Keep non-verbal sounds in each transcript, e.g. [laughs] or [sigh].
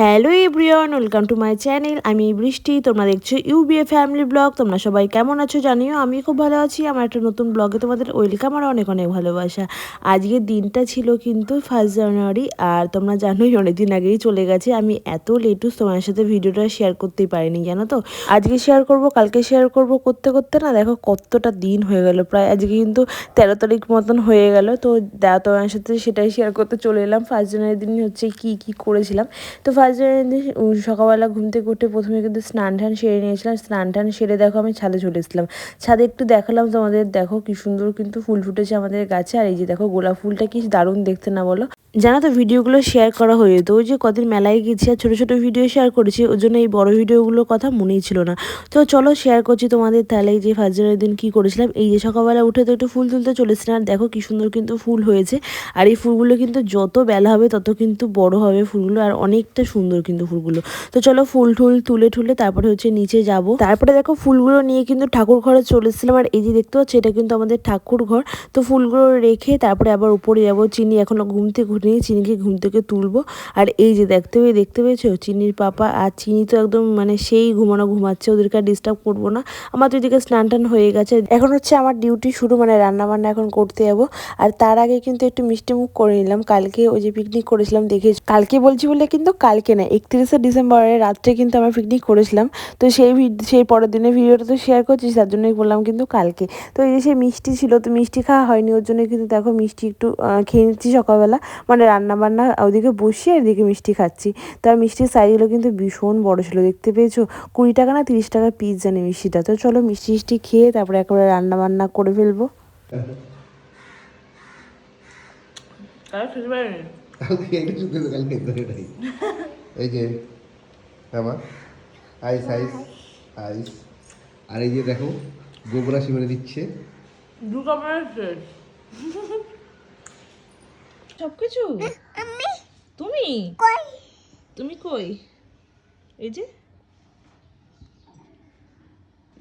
Hello everyone, welcome to my channel. আমি বৃষ্টি, তোমরা দেখছ ইউবিএ ফ্যামিলি ব্লগ। তোমরা সবাই কেমন আছো জানিও আমি খুব ভালো আছি। আমার একটা নতুন ব্লগে তোমাদের ওয়েলকাম আর অনেক অনেক ভালোবাসা। আজকের দিনটা ছিল কিন্তু ফার্স্ট জানুয়ারি, আর তোমরা জানোই অনেক দিন আগেই চলে গেছে। আমি এত লেটুস তোমার সাথে ভিডিওটা শেয়ার করতেই পারিনি, জানো তো? আজকে শেয়ার করব, কালকে শেয়ার করব করতে করতে না দেখো কতটা দিন হয়ে গেল। প্রায় আজকে কিন্তু তেরো তারিখ মতন হয়ে গেল। তো তোমার সাথে সেটাই শেয়ার করতে চলে এলাম। ফার্স্ট জানুয়ারির দিন হচ্ছে কি কি করেছিলাম। তো জানুয়ারির সকালবেলা ঘুম থেকে উঠে প্রথমে কিন্তু স্নান টান সেরে নিয়েছিলাম। স্নান টান সেরে দেখো আমি ছাদে চলে এসেছিলাম। ছাদে একটু দেখালাম তোমাদের। দেখো কি সুন্দর কিন্তু ফুল ফুটেছে আমাদের গাছে। আর এই যে দেখো গোলাপ ফুলটা কি দারুণ দেখতে না বলো? জানো তো, ভিডিওগুলো শেয়ার করা হয়ে যেত। ওই যে কদিন মেলায় গেছি আর ছোটো ছোটো ভিডিও শেয়ার করেছি ওই জন্য এই বড় ভিডিওগুলোর কথা মনেই ছিল না। তো চলো শেয়ার করছি তোমাদের তাহলে যে ফার্স্ট দিন কী করেছিলাম। এই যে সকালবেলা উঠে তো একটু ফুল তুলতে চলেছিলাম আর দেখো কি সুন্দর কিন্তু ফুল হয়েছে। আর এই ফুলগুলো কিন্তু যত বেলা হবে তত কিন্তু বড় হবে ফুলগুলো, আর অনেকটা সুন্দর কিন্তু ফুলগুলো। তো চলো ফুল টুল তুলে ঠুলে তারপরে হচ্ছে নিচে যাব। তারপরে দেখো ফুলগুলো নিয়ে কিন্তু ঠাকুর ঘরে চলে এসেছিলাম, আর এই যে দেখতে পাচ্ছি, এটা কিন্তু আমাদের ঠাকুর ঘর। তো ফুলগুলো রেখে তারপরে আবার উপরে যাব। চিনি এখনও ঘুম থেকে উঠেনি চিনিকে ঘুম থেকে তুলবো। আর এই যে দেখতে পেয়ে, দেখতে পেয়েছ? চিনির পাপা আর চিনি তো একদম মানে সেই ঘুমানো ঘুমাচ্ছে, ওদেরকে ডিস্টার্ব করব না। আমার তো এদিকে স্নান টান হয়ে গেছে। এখন হচ্ছে আমার ডিউটি শুরু মানে রান্না বান্না এখন করতে যাব। আর তার আগে কিন্তু একটু মিষ্টি মুখ করে নিলাম। কালকে ওই যে পিকনিক করেছিলাম, দেখে কালকে বলছি বলে কিন্তু কালকে না, একত্রিশে ডিসেম্বরের রাত্রে কিন্তু আমরা পিকনিক করেছিলাম। তো সেই সেই পরের দিনের ভিডিওটা তো শেয়ার করছি, তার জন্যই বললাম কিন্তু কালকে। তো এই যে সেই মিষ্টি ছিল, তো মিষ্টি খাওয়া হয়নি, ওর জন্য কিন্তু দেখো মিষ্টি একটু খেয়ে নিচ্ছি সকালবেলা। মানে রান্না বান্না ওদিকে বসিয়ে এদিকে মিষ্টি খাচ্ছি। তার মিষ্টির সাইজগুলো কিন্তু ভীষণ বড় ছিল দেখতে পেয়েছ? কুড়ি টাকা না তিরিশ টাকা পিস জানি মিষ্টিটা। তো চলো মিষ্টি মিষ্টি খেয়ে তারপরে একেবারে রান্না বান্না করে ফেলব। এই যে আমার আইস আইস আইস আর এই যে দেখো গোবরা শিবরে দিচ্ছে। দু সব কিছু তুমি? তুমি কই? এই যে।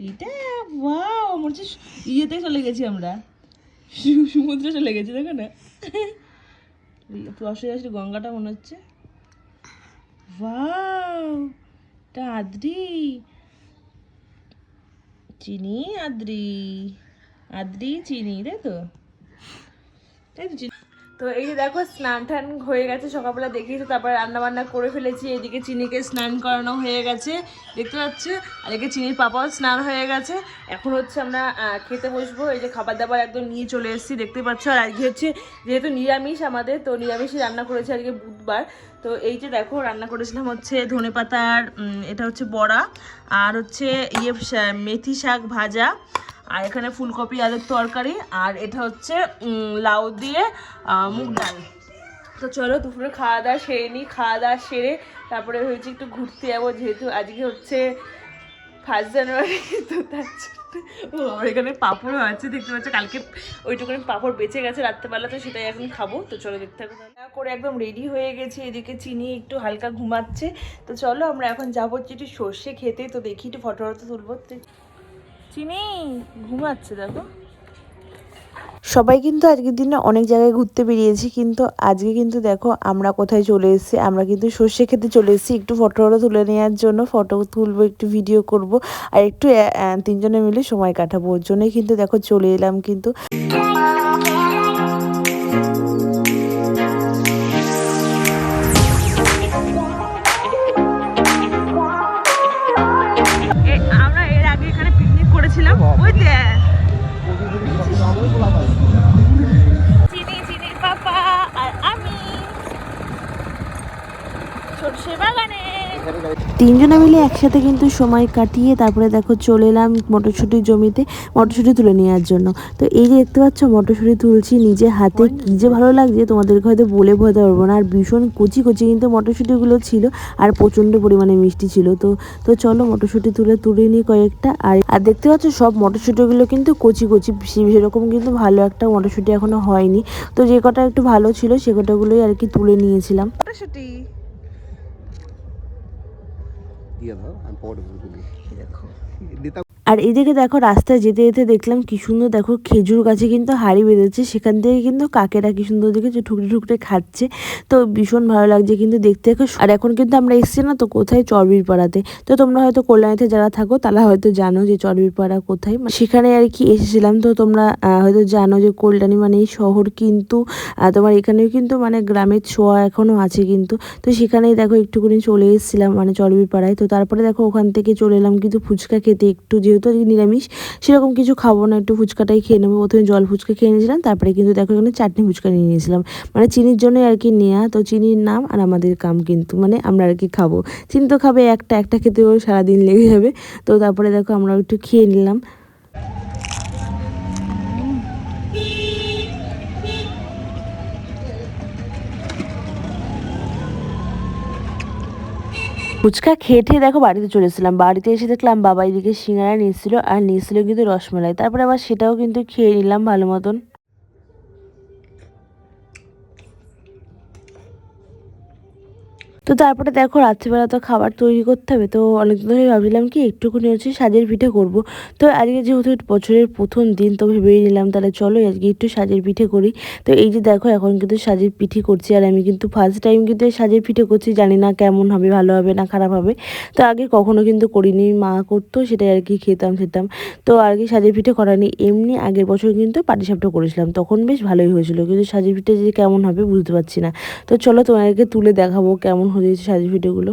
এটা ওয়াও মনে হচ্ছে ইয়েতে চলে গেছি আমরা। সমুদ্রে চলে গেছি দেখো না। পাশে আসলে গঙ্গাটা মনে হচ্ছে। ওয়াও এটা আদ্রি। চিনি আদ্রি। আদ্রি চিনি তাই তো? তাই তো চিনি। তো এই যে দেখো, স্নান টান হয়ে গেছে, সকালবেলা দেখিয়েছি তারপর রান্না বান্না করে ফেলেছি। এদিকে চিনিকে স্নান করানো হয়ে গেছে, দেখতে পাচ্ছে? আর এদিকে চিনির পাপাও স্নান হয়ে গেছে। এখন হচ্ছে আমরা খেতে বসবো। এই যে খাবার দাবার একদম নিয়ে চলে এসেছি, দেখতে পাচ্ছ? আর আজকে হচ্ছে যেহেতু নিরামিষ আমাদের, তো নিরামিষই রান্না করেছি আজকে বুধবার। তো এই যে দেখো, রান্না করেছিলাম হচ্ছে ধনে পাতার এটা হচ্ছে বড়া, আর হচ্ছে ইয়ে মেথি শাক ভাজা। আর এখানে ফুলকপি, আলুর তরকারি, আর এটা হচ্ছে লাউ দিয়ে মুগ ডাল। তো চলো দুপুরে খাওয়া দাওয়া সেরে নিই খাওয়া দাওয়া সেরে তারপরে হয়েছে একটু ঘুরতে যাব, যেহেতু আজকে হচ্ছে ফার্স্ট জানুয়ারি [laughs] তো তার আমার এখানে পাঁপড়ও আছে, দেখতে পাচ্ছ, কালকে ওইটুকুনি পাঁপড় বেঁচে গেছে রাত্রেবেলা, তো সেটাই এখন খাব, তো চলো দেখতে থাকো করে একদম রেডি হয়ে গেছে, এদিকে চিনি একটু হালকা ঘুমাচ্ছে, তো চলো আমরা এখন যাব একটু সর্ষে খেতে, তো দেখি একটু ফটো তুলবো। চিনি, ঘুমাচ্ছে, দেখো। সবাই কিন্তু আজকের দিনে অনেক জায়গায় ঘুরতে বেরিয়েছি, কিন্তু আজকে কিন্তু দেখো আমরা কোথায় চলে এসেছি, আমরা কিন্তু সর্ষে খেতে চলে এসেছি, একটু ফটো ফটো তুলে নেওয়ার জন্য ফটো তুলবো, একটু ভিডিও করব, আর একটু তিনজনে মিলে সময় কাটাবো, ওর জন্যই কিন্তু দেখো চলে এলাম কিন্তু। সর্ষে বাগানে। তিনজনে মিলে একসাথে কিন্তু সময় কাটিয়ে তারপরে দেখো চলে এলাম মটরশুটির জমিতে মটরশুটি তুলে নেওয়ার জন্য। তো এই যে দেখতে পাচ্ছ মটরশুটি তুলছি নিজে হাতে কি যে ভালো লাগছে তোমাদেরকে হয়তো বলে বোঝাতে পারব না। আর ভীষণ কচি কচি কিন্তু মটরশুটিগুলো ছিল আর প্রচণ্ড পরিমাণে মিষ্টি ছিল। তো তো চলো মটরশুটি তুলে তুলে নিই কয়েকটা। আর আর দেখতে পাচ্ছ সব মটরশুটিগুলো কিন্তু কচি কচি সেরকম কিন্তু ভালো একটা মটরশুটি এখনও হয়নি। তো যে কটা একটু ভালো ছিল সে কটাগুলোই আর কি তুলে নিয়েছিলাম। মটরশুটি। দিয়ে দাও আমি পরে বলে দিই দেখো। আর এদিকে দেখো রাস্তায় যেতে যেতে দেখলাম কি সুন্দর দেখো খেজুর গাছে কিন্তু হাড়ি বেঁধেছে, সেখান থেকে কিন্তু কাকেরা কি সুন্দর দেখে ঠুকরে ঠুকরে খাচ্ছে। তো ভীষণ ভালো লাগছে কিন্তু দেখতে। দেখো আর এখন কিন্তু আমরা এসছি না তো কোথায় চর্বির পাড়াতে তো তোমরা হয়তো কল্যাণীতে যারা থাকো তারা হয়তো জানো যে চর্বির পাড়া কোথায়। মানে সেখানে আর কি এসেছিলাম তো তোমরা হয়তো জানো যে কল্যাণী মানে এই শহর কিন্তু তোমার এখানেও কিন্তু মানে গ্রামের ছোঁয়া এখনও আছে কিন্তু। তো সেখানেই দেখো একটুখানি চলে এসেছিলাম মানে চর্বির পাড়ায় তো তারপরে দেখো ওখান থেকে চলে এলাম কিন্তু ফুচকা খেতে একটু যেহেতু আজকে নিরামিষ, সেরকম কিছু খাব না, একটু ফুচকাটাই খেয়ে নেব। প্রথমে জল ফুচকা খেয়ে নিয়েছিলাম, তারপরে কিন্তু দেখো এখানে চাটনি ফুচকা নিয়ে নিয়েছিলাম। মানে চিনির জন্যই আর কি নেওয়া তো চিনির নাম আর আমাদের কাম কিন্তু মানে আমরা আর কি খাব। চিনি তো খাবে একটা একটা খেতে সারাদিন লেগে যাবে। তো তারপরে দেখো আমরা একটু খেয়ে নিলাম। ফুচকা খেয়ে ঠেয়ে দেখো বাড়িতে চলে এসেছিলাম। বাড়িতে এসে দেখলাম বাবা এদিকে সিঙ্গারা নিয়েছিল আর নিয়েছিল কিন্তু রসমালাই। তারপরে আবার সেটাও কিন্তু খেয়ে নিলাম ভালো মতন। তো তারপরে দেখো, রাত্রিবেলা তো খাবার তৈরি করতে হবে। তো অনেক ধরে ভাবছিলাম কি একটুখানি হচ্ছে সাজের পিঠে করব। তো আজকে যেহেতু বছরের প্রথম দিন, তো ভেবেই নিলাম তাহলে চলো আজকে একটু সাজের পিঠে করি। তো এই যে দেখো, এখন কিন্তু সাজের পিঠে করছি, আর আমি কিন্তু ফার্স্ট টাইম কিন্তু সাজের পিঠে করছি। জানি না কেমন হবে, ভালো হবে না খারাপ হবে। তো আগে কখনো কিন্তু করিনি, মা করতো, সেটাই আর কি খেতাম খেতাম। তো আর কি সাজের পিঠে করানি এমনি আগের বছর কিন্তু পাটিসাপটা করেছিলাম, তখন বেশ ভালোই হয়েছিল। কিন্তু সাজের পিঠে যে কেমন হবে বুঝতে পারছি না। তো চলো তোমাদেরকে তুলে দেখাবো কেমন হয়েছে সাজের পিঠেগুলো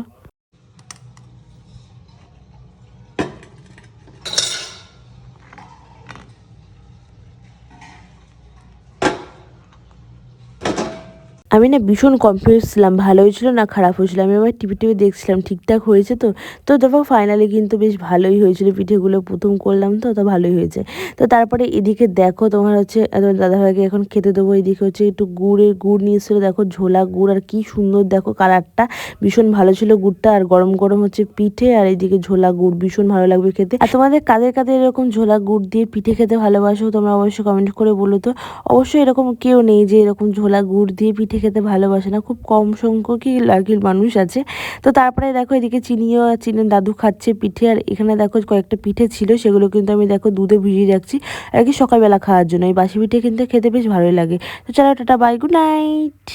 আমি না ভীষণ কনফিউজ ছিলাম, ভালো হয়েছিল না খারাপ হয়েছিল? আমি আবার টিভি টিভি দেখছিলাম, ঠিকঠাক হয়েছে তো? তো দেখো ফাইনালি কিন্তু বেশ ভালোই হয়েছিল পিঠেগুলো প্রথম করলাম তো তো ভালোই হয়েছে। তো তারপরে এদিকে দেখো তোমার হচ্ছে তোমার দাদাভাইকে এখন খেতে দেবো, এদিকে হচ্ছে একটু গুড়ের গুড় নিয়ে এসেছিল দেখো ঝোলা গুড় আর কি সুন্দর দেখো কালারটা, ভীষণ ভালো ছিল গুড়টা আর গরম গরম হচ্ছে পিঠে আর এদিকে ঝোলা গুড়, ভীষণ ভালো লাগবে খেতে। আর তোমাদের কাদের কাদের এরকম ঝোলা গুড় দিয়ে পিঠে খেতে ভালোবাসো তোমরা অবশ্যই কমেন্ট করে বলো তো। অবশ্যই এরকম কেউ নেই যে এরকম ঝোলা গুড় দিয়ে পিঠে খেতে ভালোবাসে না, খুব কম সংখ্যকই লাগিল মানুষ আছে। তো তারপরে দেখো এদিকে চিনিও চিনির দাদু খাচ্ছে পিঠে, আর এখানে দেখো কয়েকটা পিঠে ছিল, সেগুলো কিন্তু আমি দেখো দুধে ভিজিয়ে রাখছি, আর কি সকালবেলা খাওয়ার জন্য। এই বাসি পিঠে কিন্তু খেতে বেশ ভালোই লাগে। তো চলো টাটা বাই গুড নাইট